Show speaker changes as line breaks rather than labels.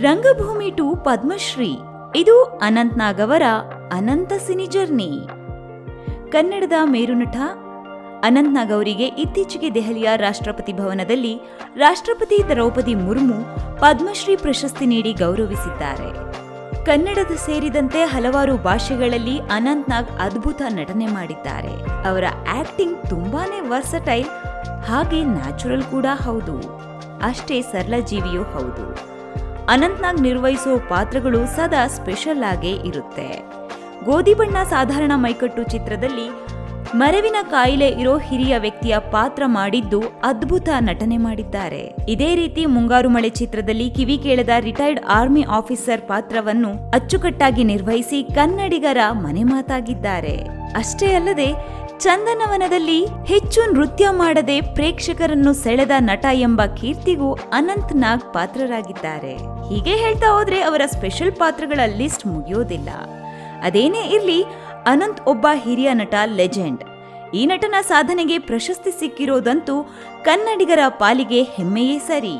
ರಂಗಭೂಮಿ ಟು ಪದ್ಮಶ್ರೀ. ಇದು ಅನಂತ್ ನಾಗ್ ಅವರ ಅನಂತ ಸಿನಿ ಜರ್ನಿ. ಕನ್ನಡದ ಮೇರುನಟ ಅನಂತ್ ನಾಗ್ ಅವರಿಗೆ ಇತ್ತೀಚೆಗೆ ದೆಹಲಿಯ ರಾಷ್ಟ್ರಪತಿ ಭವನದಲ್ಲಿ ರಾಷ್ಟ್ರಪತಿ ದ್ರೌಪದಿ ಮುರ್ಮು ಪದ್ಮಶ್ರೀ ಪ್ರಶಸ್ತಿ ನೀಡಿ ಗೌರವಿಸಿದ್ದಾರೆ. ಕನ್ನಡದ ಸೇರಿದಂತೆ ಹಲವಾರು ಭಾಷೆಗಳಲ್ಲಿ ಅನಂತ್ ನಾಗ್ ಅದ್ಭುತ ನಟನೆ ಮಾಡಿದ್ದಾರೆ. ಅವರ ಆಕ್ಟಿಂಗ್ ತುಂಬಾನೇ ವರ್ಸಟೈಲ್, ಹಾಗೆ ನ್ಯಾಚುರಲ್ ಕೂಡ ಹೌದು. ಅಷ್ಟೇ ಸರಳ ಜೀವಿಯೂ ಹೌದು. ಅನಂತ್ನಾಗ್ ನಿರ್ವಹಿಸೋ ಪಾತ್ರಗಳು ಸದಾ ಸ್ಪೆಷಲ್ ಆಗೇ ಇರುತ್ತೆ. ಗೋಧಿ ಬಣ್ಣ ಸಾಧಾರಣ ಮೈಕಟ್ಟು ಚಿತ್ರದಲ್ಲಿ ಮರವಿನ ಕಾಯಿಲೆ ಇರೋ ಹಿರಿಯ ವ್ಯಕ್ತಿಯ ಪಾತ್ರ ಮಾಡಿದ್ದು ಅದ್ಭುತ ನಟನೆ ಮಾಡಿದ್ದಾರೆ. ಇದೇ ರೀತಿ ಮುಂಗಾರು ಮಳೆ ಚಿತ್ರದಲ್ಲಿ ಕಿವಿ ಕೇಳದ ರಿಟೈರ್ಡ್ ಆರ್ಮಿ ಆಫೀಸರ್ ಪಾತ್ರವನ್ನು ಅಚ್ಚುಕಟ್ಟಾಗಿ ನಿರ್ವಹಿಸಿ ಕನ್ನಡಿಗರ ಮನೆ ಮಾತಾಗಿದ್ದಾರೆ. ಅಷ್ಟೇ ಅಲ್ಲದೆ ಚಂದನವನದಲ್ಲಿ ಹೆಚ್ಚು ನೃತ್ಯ ಮಾಡದೆ ಪ್ರೇಕ್ಷಕರನ್ನು ಸೆಳೆದ ನಟ ಎಂಬ ಕೀರ್ತಿಗೂ ಅನಂತ್ ನಾಗ್ ಪಾತ್ರರಾಗಿದ್ದಾರೆ. ಹೀಗೆ ಹೇಳ್ತಾ ಹೋದ್ರೆ ಅವರ ಸ್ಪೆಷಲ್ ಪಾತ್ರಗಳ ಲಿಸ್ಟ್ ಮುಗಿಯೋದಿಲ್ಲ. ಅದೇನೇ ಇರಲಿ, ಅನಂತ್ ಒಬ್ಬ ಹಿರಿಯ ನಟ, ಲೆಜೆಂಡ್. ಈ ನಟನ ಸಾಧನೆಗೆ ಪ್ರಶಸ್ತಿ ಸಿಕ್ಕಿರೋದಂತೂ ಕನ್ನಡಿಗರ ಪಾಲಿಗೆ ಹೆಮ್ಮೆಯೇ ಸರಿ.